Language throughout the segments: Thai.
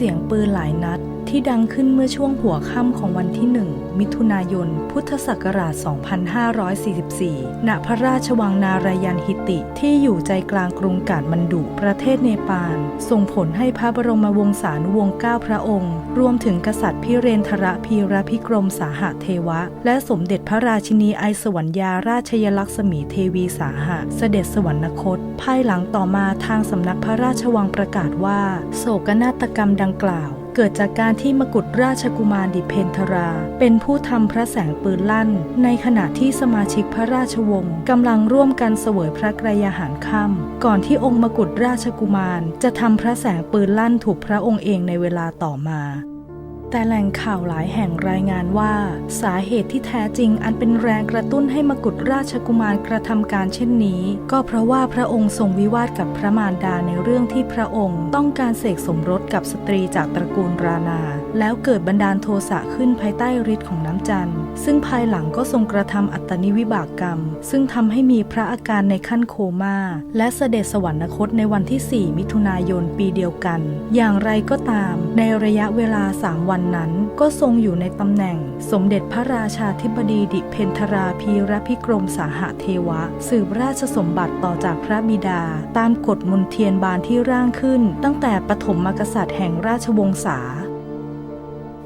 สียงปืนหลายนัด ที่ดังขึ้นเมื่อช่วงหัวค่ำของวันที่หนึ่งมิถุนายน พุทธศักราช 2544 ณ พระราชวังนารายันฮิติ ที่อยู่ใจกลางกรุงกาดมันดุ ประเทศเนปาล ส่งผลให้พระบรมวงศานุวงศ์เก้าพระองค์ รวมถึงกษัตริย์พิเรนทรพีระพิกรมสาหเทวะ และสมเด็จพระราชินีไอสวรรยาราชยลักษมีเทวีสาหะ เสด็จสวรรคต ภายหลังต่อมาทางสำนักพระราชวังประกาศว่า โศกนาฏกรรมดังกล่าว เกิดจากการที่มกุฎราชกุมารดิเพนทรา เป็นผู้ทำพระแสงปืนลั่น ในขณะที่สมาชิกพระราชวงศ์กำลังร่วมกันเสวยพระกรยาหารค่ำก่อนที่องค์มกุฎราชกุมาร จะทำพระแสงปืนลั่นถูกพระองค์เองในเวลาต่อมา แต่แหล่งข่าวหลายแห่งรายงานว่า สาเหตุที่แท้จริงอันเป็นแรงกระตุ้นให้มกุฎราชกุมารกระทำการเช่นนี้ ก็เพราะว่าพระองค์ทรงวิวาทกับพระมารดาในเรื่องที่พระองค์ ต้องการเสกสมรสกับสตรีจากตระกูลรานา แล้วเกิดบันดาลโทสะขึ้นภายใต้ฤทธิ์ของน้ำจันทร์ ซึ่งภายหลังก็ทรงกระทำอัตตนิวิบากกรรม ซึ่งทำให้มีพระอาการในขั้นโคม่าและเสด็จสวรรคตในวันที่ 4 มิถุนายนปีเดียวกัน อย่างไรก็ตาม ในระยะเวลา 3 วันนั้นก็ทรงอยู่ในตำแหน่ง สมเด็จพระราชาธิบดีดิเพนทราพีระพิกรมสาหเทวะ สืบราชสมบัติต่อจากพระบิดา ตามกฎมนเทียนบานที่ร่างขึ้น ตั้งแต่ปฐมมกษัตริย์แห่งราชวงศ์สา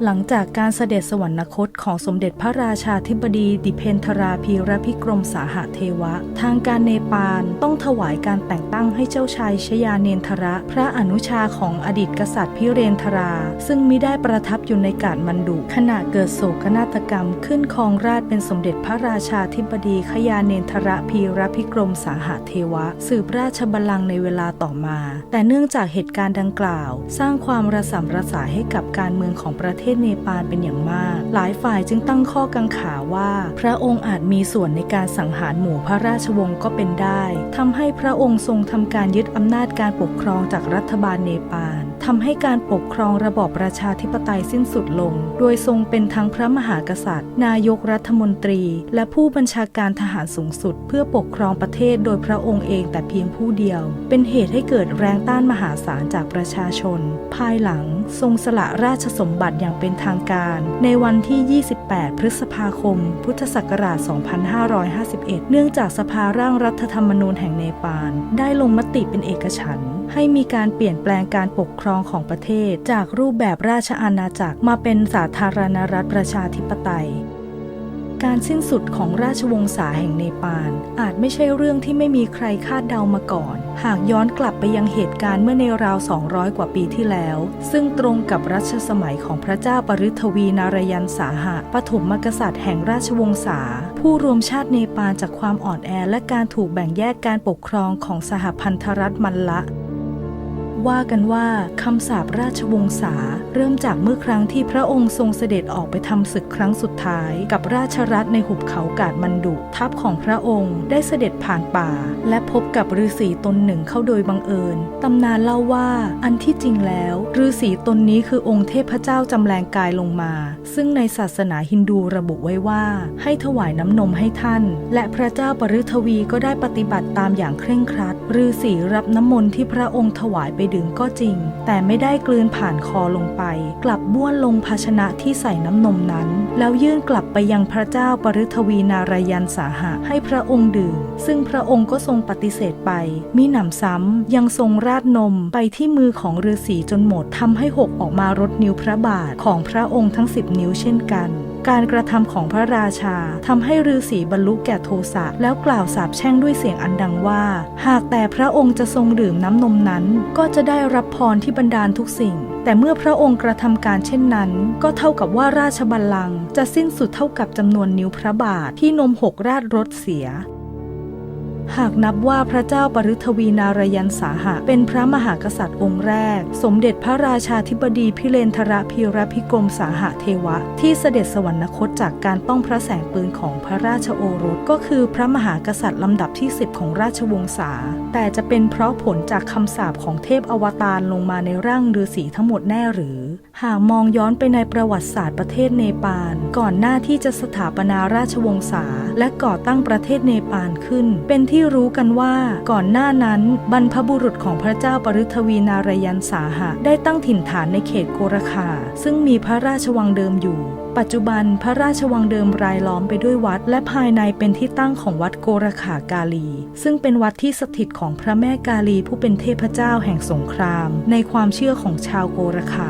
หลังจากการเสด็จสวรรคตของสมเด็จพระราชาธิบดีดิเพนทราพีระพิกรมสาหเทวะ ทางการเนปาลต้องถวายการแต่งตั้งให้เจ้าชายชยาเนนทระ พระอนุชาของอดีตกษัตริย์พิเรนทรา ซึ่งมิได้ประทับอยู่ในกาดมันดุขณะเกิดโศกนาฏกรรมขึ้นครองราชเป็นสมเด็จพระราชาธิบดีขยาเนนทระพีระพิกรมสาหเทวะ สืบราชบัลลังก์ในเวลาต่อมา แต่เนื่องจากเหตุการณ์ดังกล่าว สร้างความระสำระสายให้กับการเมืองของประเทศทศเนปาลเป็นอย่างมาก หลายฝ่ายจึงตั้งข้อกังขาว่า พระองค์อาจมีส่วนในการสังหารหมู่พระราชวงศ์ก็เป็นได้ทำให้พระองค์ทรงทำการยึดอำนาจการปกครองจากรัฐบาลเนปาล ทำให้การปกครองระบอบประชาธิปไตยสิ้นสุดลง โดยทรงเป็นทั้งพระมหากษัตริย์ นายกรัฐมนตรี และผู้บัญชาการทหารสูงสุด เพื่อปกครองประเทศโดยพระองค์เองแต่เพียงผู้เดียว เป็นเหตุให้เกิดแรงต้านมหาศาลจากประชาชน ภายหลังทรงสละราชสมบัติอย่างเป็นทางการ ในวันที่ 28 พฤษภาคม พุทธศักราช 2551 เนื่องจากสภาร่างรัฐธรรมนูญแห่งเนปาลได้ลงมติเป็นเอกฉันท์ให้มีการเปลี่ยนแปลงการปกครองของประเทศ จากรูปแบบราชอาณาจักรมาเป็นสาธารณรัฐประชาธิปไตย การสิ้นสุดของราชวงศ์สาแห่งเนปาล อาจไม่ใช่เรื่องที่ไม่มีใครคาดเดามาก่อน หากย้อนกลับไปยังเหตุการณ์เมื่อในราว 200 กว่าปีที่แล้ว ซึ่งตรงกับรัชสมัยของพระเจ้าปริทวีนารยันสาหะปฐมมกษัตริย์แห่งราชวงศ์สาผู้รวมชาติเนปาลจากความอ่อนแอและการถูกแบ่งแยกการปกครองของสหพันธรัฐมันละ ว่ากันว่าคำสาปราชวงศาเริ่มจากเมื่อครั้งที่พระองค์ทรงเสด็จออกไปทำศึกครั้งสุดท้าย กับราชรัฐในหุบเขากาดมันดุทัพของพระองค์ได้เสด็จผ่านป่า และพบกับฤาษีตนหนึ่งเข้าโดยบังเอิญตำนานเล่าว่าอันที่จริงแล้วฤาษีตนนี้คือองค์เทพเจ้าจำแรงกายลงมา ซึ่งในศาสนาฮินดูระบุไว้ว่า ให้ถวายน้ำนมให้ท่าน และพระเจ้าปฤทวีก็ได้ปฏิบัติตามอย่างเคร่งครัดฤาษีรับน้ำมนต์ที่พระองค์ถวายไปดื่มก็จริง แต่ไม่ได้กลืนผ่านคอลงไป กลับบ้วนลงภาชนะที่ใส่น้ำนมนั้น แล้วยื่นกลับไปยังพระเจ้าปฤทวีนารยันสาหะให้พระองค์ดื่ม ซึ่งพระองค์ก็ทรงปฏิเสธไปมิหนำซ้ำยังทรงราดนมไปที่มือของฤาษีจนหมดทำให้หกออกมารดนิ้วพระบาทของพระองค์ทั้งสิบนิ้วเช่นกัน การกระทำของพระราชาทำให้ฤาษีบรรลุแก่โทสะแล้วกล่าวสาปแช่งด้วยเสียงอันดังว่า หากแต่พระองค์จะทรงดื่มน้ำนมนั้น ก็จะได้รับพรที่บรรดาลทุกสิ่ง แต่เมื่อพระองค์กระทำการเช่นนั้น ก็เท่ากับว่าราชบัลลังก์จะสิ้นสุดเท่ากับจำนวนนิ้วพระบาทที่นมหกราดรถเสีย หากนับว่าพระเจ้าปฤทวีนารยันสาหะ เป็นพระมหากษัตริย์องค์แรก สมเด็จพระราชาธิบดีพิเรนทระพีระพิกรมสาหะเทวะ ที่เสด็จสวรรคตจากการต้องพระแสงปืนของพระราชโอรส ก็คือพระมหากษัตริย์ลำดับที่ 10 ของราชวงศ์สา แต่จะเป็นเพราะผลจากคำสาปของเทพอวตารลงมาในร่างฤาษีทั้งหมดแน่หรือ หากมองย้อนไปในประวัติศาสตร์ประเทศเนปาล ก่อนหน้าที่จะสถาปนาราชวงศาและก่อตั้งประเทศเนปาลขึ้น เป็นที่รู้กันว่าก่อนหน้านั้น บรรพบุรุษของพระเจ้าปฤทวีนารยันสาหะ ได้ตั้งถิ่นฐานในเขตโกรคา ซึ่งมีพระราชวังเดิมอยู่ปัจจุบันพระราชวังเดิมรายล้อมไปด้วยวัด และภายในเป็นที่ตั้งของวัดโกรขากาลี ซึ่งเป็นวัดที่สถิตของพระแม่กาลีผู้เป็นเทพเจ้าแห่งสงคราม ในความเชื่อของชาวโกรขา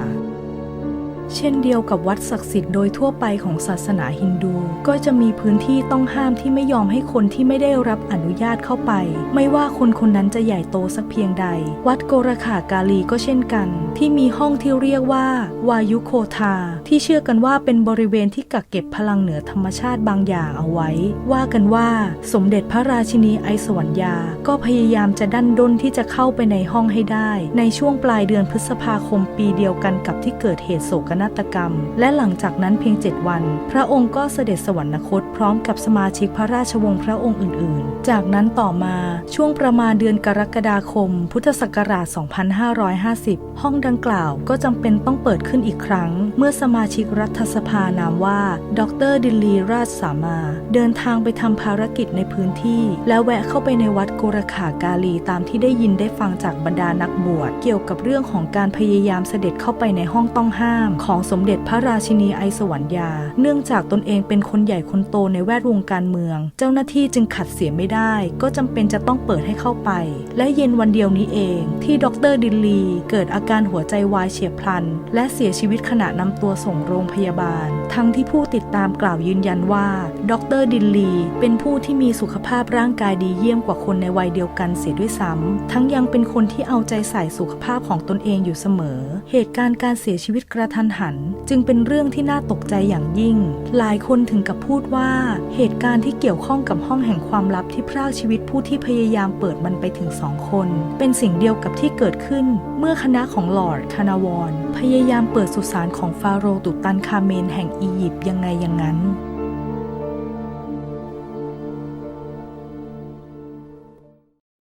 ช่นเดียวกับวัดศักดิ์สิทธิ์โดยทั่วไปของศาสนาฮินดู ก็จะมีพื้นที่ต้องห้ามที่ไม่ยอมให้คนที่ไม่ได้รับอนุญาตเข้าไป ไม่ว่าคนคนนั้นจะใหญ่โตสักเพียงใด วัดโกรขากาลีก็เช่นกัน ที่มีห้องที่เรียกว่า วายุโคทาที่เชื่อกันว่าเป็นบริเวณที่กักเก็บพลังเหนือธรรมชาติบางอย่างเอาไว้ ว่ากันว่าสมเด็จพระราชินีไอสวรรยา ก็พยายามจะดันด้นที่จะเข้าไปในห้องให้ได้ ในช่วงปลายเดือนพฤษภาคมปีเดียวกันกับที่เกิดเหตุโศกนาฏกรรม และหลังจากนั้นเพียง 7 วัน พระองค์ก็เสด็จสวรรคตพร้อมกับสมาชิกพระราชวงศ์พระองค์อื่น ๆ จากนั้นต่อมาช่วงประมาณเดือนกรกฎาคม พุทธศักราช 2550ห้องดังกล่าวก็จำเป็นต้องเปิดขึ้นอีกครั้ง เมื่อสมาชิกรัฐสภานามว่า ดรดิลลีราชสามา เดินทางไปทำภารกิจในพื้นที่ แล้วแวะเข้าไปในวัดโกรขากาลีตามที่ได้ยินได้ฟังจากบรรดานักบวชเกี่ยวกับเรื่องของการพยายามเสด็จเข้าไปในห้องต้องห้าม ของสมเด็จพระราชินีไอสวรรยา เนื่องจากตนเองเป็นคนใหญ่คนโตในแวดวงการเมือง เจ้าหน้าที่จึงขัดเสียไม่ได้ ก็จำเป็นจะต้องเปิดให้เข้าไป และเย็นวันเดียวนี้เอง ที่ดรดิลลีเกิดอาการหัวใจวายเฉียบพลัน และเสียชีวิตขณะนำตัวส่งโรงพยาบาล ทั้งที่ผู้ติดตามกล่าวยืนยันว่า ดรดิลลี เป็นผู้ที่มีสุขภาพร่างกายดีเยี่ยมกว่าคนในวัยเดียวกันเสียด้วยซ้ำทั้งยังเป็นคนที่เอาใจใส่สุขภาพของตนเองอยู่เสมอ เหตุการณ์การเสียชีวิตกระทันหัน จึงเป็นเรื่องที่น่าตกใจอย่างยิ่ง หลายคนถึงกับพูดว่า เหตุการณ์ที่เกี่ยวข้องกับห้องแห่งความลับที่พรากชีวิตผู้ที่พยายามเปิดมันไปถึงสองคน เป็นสิ่งเดียวกับที่เกิดขึ้น เมื่อคณะของลอร์ดคานาวอนพยายามเปิดสุสานของฟาโรห์ตุตันคาเมนแห่งอียิปต์ยังไงอย่างนั้น